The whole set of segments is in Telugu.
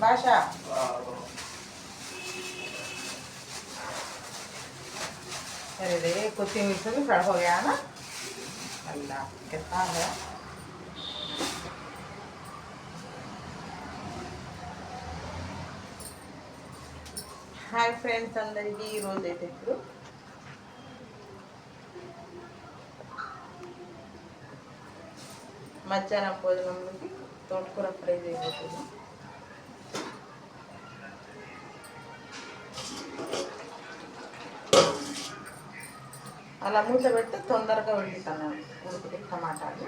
భాష अरे रे कोथिंबीर से भी फ्राई हो गया ना Manda, ¿qué tal, eh? Hi friends అందరికీ ఈరోజు అయితే ఇప్పుడు మధ్యాహ్నం భోజనంలోకి తోటకూర ఫ్రై చేయబోతున్నాం అలా మూత పెడితే తొందరగా వండుతాను ఉడికి టమాటాలు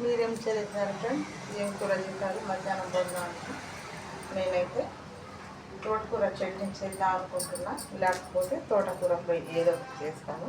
మీరేం చేస్తారంటే ఏం కూర చేస్తారు మధ్యాహ్నం భోజనానికి నేనైతే తోటకూర చట్నీ చేద్దాం అనుకుంటున్నా లేకపోతే తోటకూర పోయి ఏదో ఒకటి చేస్తాను.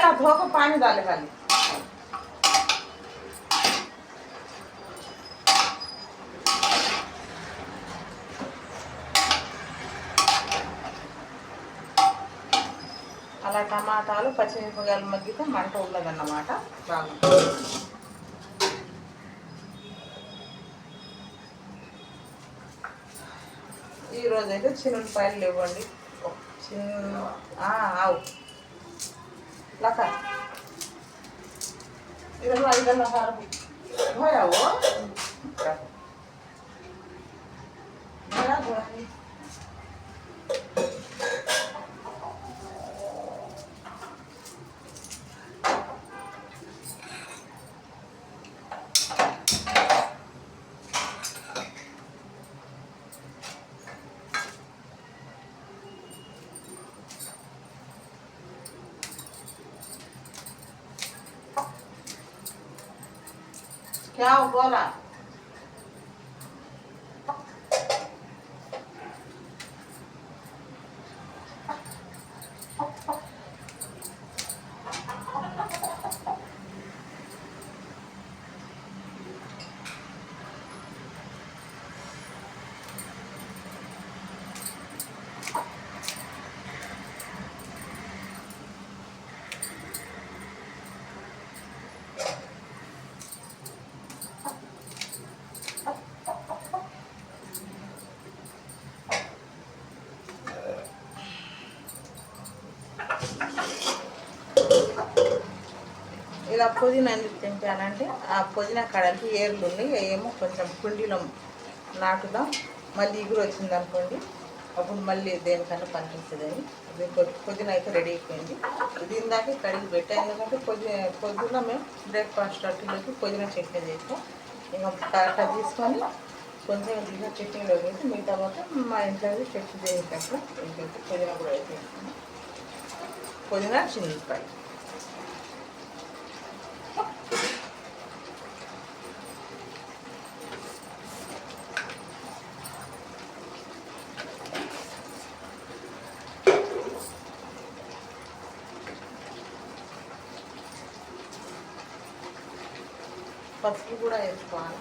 ते पाहिला धोक पाणी झालं खाली అలా టమాటాలు పచ్చిమిరపకాయలు మగ్గితే మంట ఉండదన్నమాట బాగా ఈరోజు అయితే చిన్నపాయలు ఇవ్వండి చిన్న ఆ, ఆవు লাখা এবার লাইটা লাখা আর ভয়াও क्या बोला ఇలా పుదీనా ఎందుకు తెంపానంటే ఆ పుదీనా కడలకి ఏర్లు ఉన్నాయి ఏమో కొంచెం కుండీలో నాటుదాం. మళ్ళీ ఇగురు వచ్చింది అనుకోండి అప్పుడు మళ్ళీ దేనికన్నా పనిపిస్తుంది అది కొ- పుదీనా అయితే రెడీ అయిపోయింది. దీని దాకా కడిగి పెట్టా ఎందుకంటే పొద్దు పొద్దున్న మేము బ్రేక్ఫాస్ట్ అట్టులోకి పుదీనా చట్నీ చేస్తాం. ఇంకా కాట తీసుకొని కొంచెం పుదీనా చట్నీలో వేసి మిగతా మొత్తం మా ఇంట్లో చట్నీ చేసేటప్పుడు ఇంకొంచెం పుదీనా కూడా వేసేస్తాను పుదీనా చిన్నపాయ పసుపు కూడా వేసుకోవాలి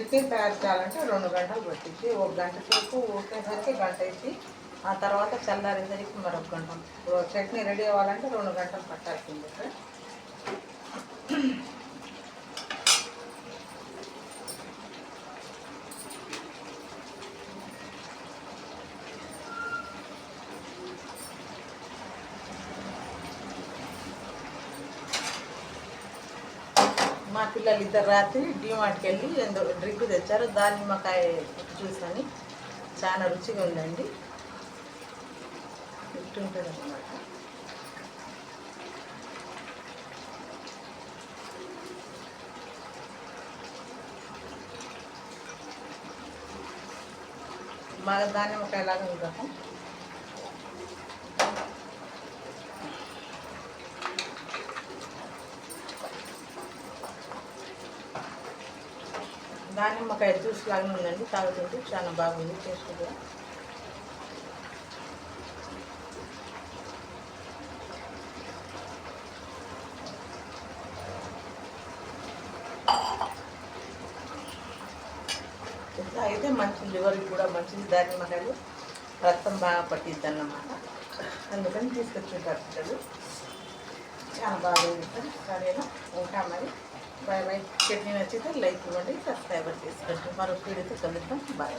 ఈ తయారు చేయాలంటే రెండు గంటలు పట్టింది ఒక గంట సేపు ఉడికేసరికి గంట వేసి ఆ తర్వాత చల్లారేసరికి మరొక గంట. చట్నీ రెడీ అవ్వాలంటే రెండు గంటలు పట్టాల్సింది సార్. పిల్లలు ఇద్దరు రాత్రి డిమార్ట్కి వెళ్ళి ఎందో డ్రింక్ తెచ్చారు. దానిమ్మకాయ జ్యూస్ అని. చాలా రుచిగా ఉందండి. ఇట్టుంటుంది అనమాట బాగా దానిమ్మకాయ లాగా ఉంది. దానిమ్మకాయ జ్యూస్ లాగానే ఉందండి తాగుతుంటే చాలా బాగుంది. టేస్ట్గా ఇట్లా అయితే మంచి లివర్కి కూడా మంచిది. దానిమ్మకాయలు రక్తం బాగా పట్టిద్ది అన్నమాట అందుకని తీసుకొచ్చి పిల్లలు చాలా బాగుంది. సరేనా? ఉంటాం మరి. బాయ్ బాయ్ చట్నీ నచ్చితే లైక్ ఇవ్వండి సబ్స్క్రైబర్ చేసుకోండి. మరో వీడియోతో కలుద్దాం. బాయ్.